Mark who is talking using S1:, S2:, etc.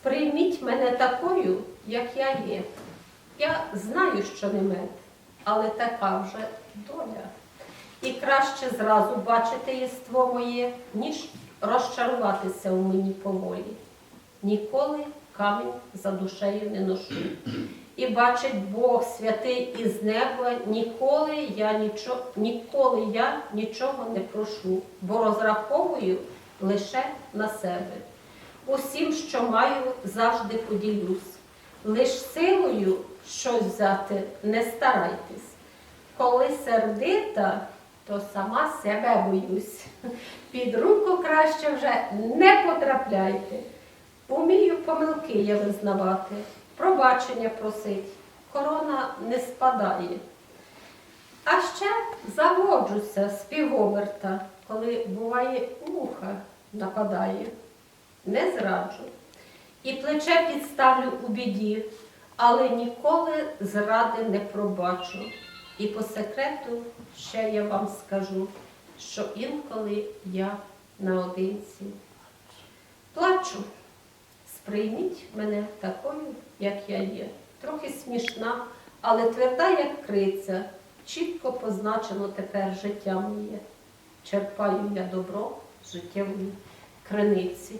S1: Сприйміть мене такою, як я є. Я знаю, що не мед, але така вже доля. І краще зразу бачити єство моє, ніж розчаруватися у мені поволі. Ніколи камінь за душею не ношу. І бачить Бог святий із неба, ніколи я нічого, ніколи я нічого не прошу, бо розраховую лише на себе. Усім, що маю, завжди поділюсь. Лиш силою щось взяти не старайтесь. Коли сердита, то сама себе боюсь. Під руку краще вже не потрапляйте. Умію помилки я визнавати, пробачення просить, корона не спадає. А ще заводжуся з півоберта, коли буває муха нападає. Не зраджу. І плече підставлю у біді, але ніколи зради не пробачу. І по секрету ще я вам скажу, що інколи я наодинці плачу. Сприйміть мене такою, як я є. Трохи смішна, але тверда, як криця. Чітко позначено тепер життя моє. Черпаю я добро життєвої криниці.